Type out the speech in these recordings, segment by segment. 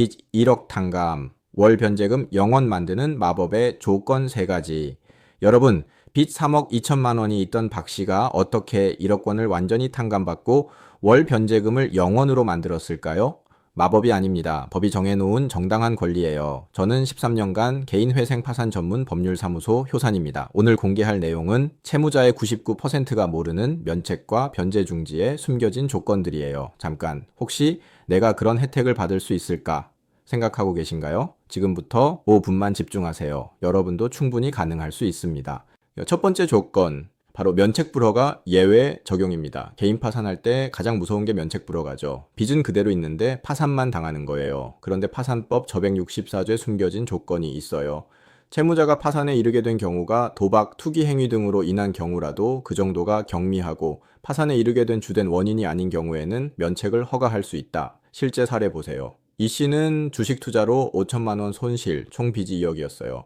빚 1억 탕감, 월 변제금 0원 만드는 마법의 조건 3가지. 여러분, 빚 3억 2천만 원이 있던 박 씨가 어떻게 1억 원을 완전히 탕감받고 월 변제금을 0원으로 만들었을까요? 마법이 아닙니다. 법이 정해놓은 정당한 권리예요. 저는 13년간 개인 회생 파산 전문 법률사무소 효산입니다. 오늘 공개할 내용은 채무자의 99%가 모르는 면책과 변제 중지에 숨겨진 조건들이에요. 잠깐, 혹시 내가 그런 혜택을 받을 수 있을까? 생각하고 계신가요? 지금부터 5분만 집중하세요. 여러분도 충분히 가능할 수 있습니다. 첫 번째 조건, 바로 면책 불허가 예외 적용입니다. 개인 파산할 때 가장 무서운 게 면책 불허가죠. 빚은 그대로 있는데 파산만 당하는 거예요. 그런데 파산법 저백 64조에 숨겨진 조건이 있어요. 채무자가 파산에 이르게 된 경우가 도박, 투기 행위 등으로 인한 경우라도 그 정도가 경미하고 파산에 이르게 된 주된 원인이 아닌 경우에는 면책을 허가할 수 있다. 실제 사례 보세요. 이 씨는 주식 투자로 5천만 원 손실, 총 빚이 2억이었어요.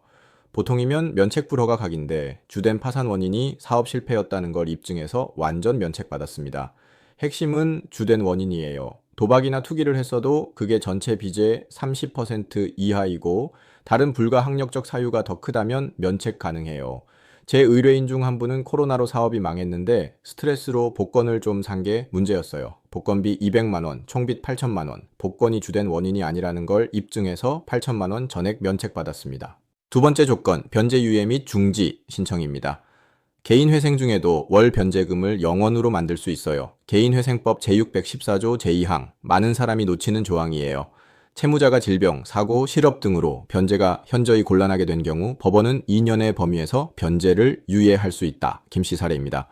보통이면 면책 불허가 각인데 주된 파산 원인이 사업 실패였다는 걸 입증해서 완전 면책받았습니다. 핵심은 주된 원인이에요. 도박이나 투기를 했어도 그게 전체 빚의 30% 이하이고 다른 불가항력적 사유가 더 크다면 면책 가능해요. 제 의뢰인 중 한 분은 코로나로 사업이 망했는데 스트레스로 복권을 좀 산 게 문제였어요. 복권비 200만 원, 총빚 8천만 원. 복권이 주된 원인이 아니라는 걸 입증해서 8천만 원 전액 면책받았습니다. 두 번째 조건, 변제 유예 및 중지 신청입니다. 개인 회생 중에도 월 변제금을 0원으로 만들 수 있어요. 개인 회생법 제614조 제2항, 많은 사람이 놓치는 조항이에요. 채무자가 질병, 사고, 실업 등으로 변제가 현저히 곤란하게 된 경우 법원은 2년의 범위에서 변제를 유예할 수 있다. 김씨 사례입니다.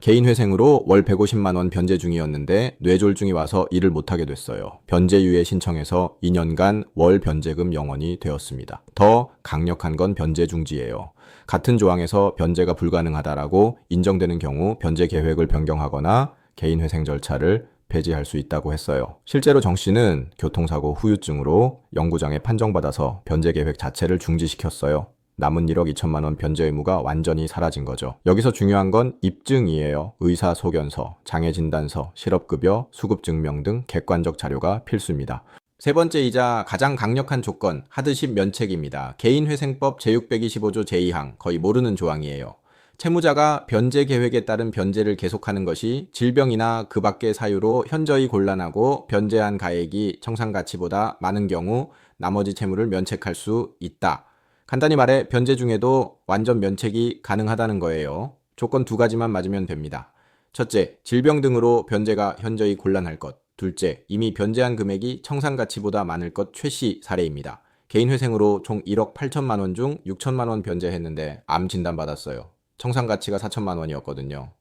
개인 회생으로 월 150만 원 변제 중이었는데 뇌졸중이 와서 일을 못하게 됐어요. 변제 유예 신청해서 2년간 월 변제금 0원이 되었습니다. 더 강력한 건 변제 중지예요. 같은 조항에서 변제가 불가능하다라고 인정되는 경우 변제 계획을 변경하거나 개인 회생 절차를 폐지할 수 있다고 했어요. 실제로 정 씨는 교통사고 후유증으로 영구장에 판정받아서 변제 계획 자체를 중지시켰어요. 남은 1억 2천만 원 변제 의무가 완전히 사라진 거죠. 여기서 중요한 건 입증이에요. 의사 소견서, 장애 진단서, 실업급여, 수급 증명 등 객관적 자료가 필수입니다. 세 번째이자 가장 강력한 조건, 하드십 면책입니다. 개인회생법 제625조 제2항, 거의 모르는 조항이에요. 채무자가 변제 계획에 따른 변제를 계속하는 것이 질병이나 그 밖의 사유로 현저히 곤란하고 변제한 가액이 청산 가치보다 많은 경우 나머지 채무를 면책할 수 있다. 간단히 말해 변제 중에도 완전 면책이 가능하다는 거예요. 조건 두 가지만 맞으면 됩니다. 첫째, 질병 등으로 변제가 현저히 곤란할 것. 둘째, 이미 변제한 금액이 청산 가치보다 많을 것 최씨 사례입니다. 개인 회생으로 총 1억 8천만 원 중 6천만 원 변제했는데 암 진단 받았어요. 청산 가치가 4천만 원이었거든요.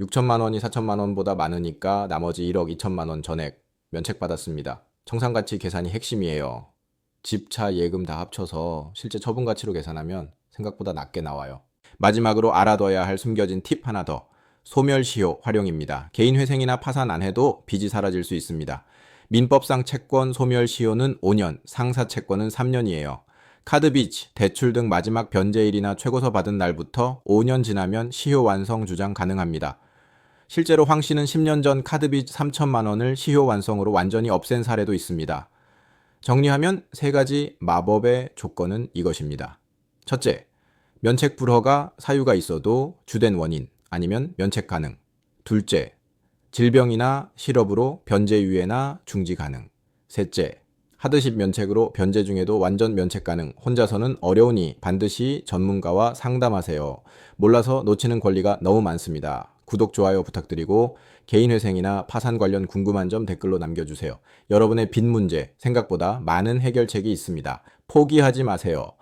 6천만 원이 4천만 원보다 많으니까 나머지 1억 2천만 원 전액 면책받았습니다. 청산 가치 계산이 핵심이에요. 집, 차, 예금 다 합쳐서 실제 처분 가치로 계산하면 생각보다 낮게 나와요. 마지막으로 알아둬야 할 숨겨진 팁 하나 더. 소멸시효 활용입니다. 개인 회생이나 파산 안 해도 빚이 사라질 수 있습니다. 민법상 채권 소멸시효는 5년, 상사 채권은 3년이에요. 카드 빚, 대출 등 마지막 변제일이나 최고서 받은 날부터 5년 지나면 시효 완성 주장 가능합니다. 실제로 황 씨는 10년 전 카드 빚 3천만 원을 시효 완성으로 완전히 없앤 사례도 있습니다. 정리하면 세 가지 마법의 조건은 이것입니다. 첫째, 면책 불허가 사유가 있어도 주된 원인 아니면 면책 가능. 둘째, 질병이나 실업으로 변제 유예나 중지 가능. 셋째, 하드십 면책으로 변제 중에도 완전 면책 가능. 혼자서는 어려우니 반드시 전문가와 상담하세요. 몰라서 놓치는 권리가 너무 많습니다. 구독, 좋아요 부탁드리고 개인 회생이나 파산 관련 궁금한 점 댓글로 남겨주세요. 여러분의 빚 문제 생각보다 많은 해결책이 있습니다. 포기하지 마세요.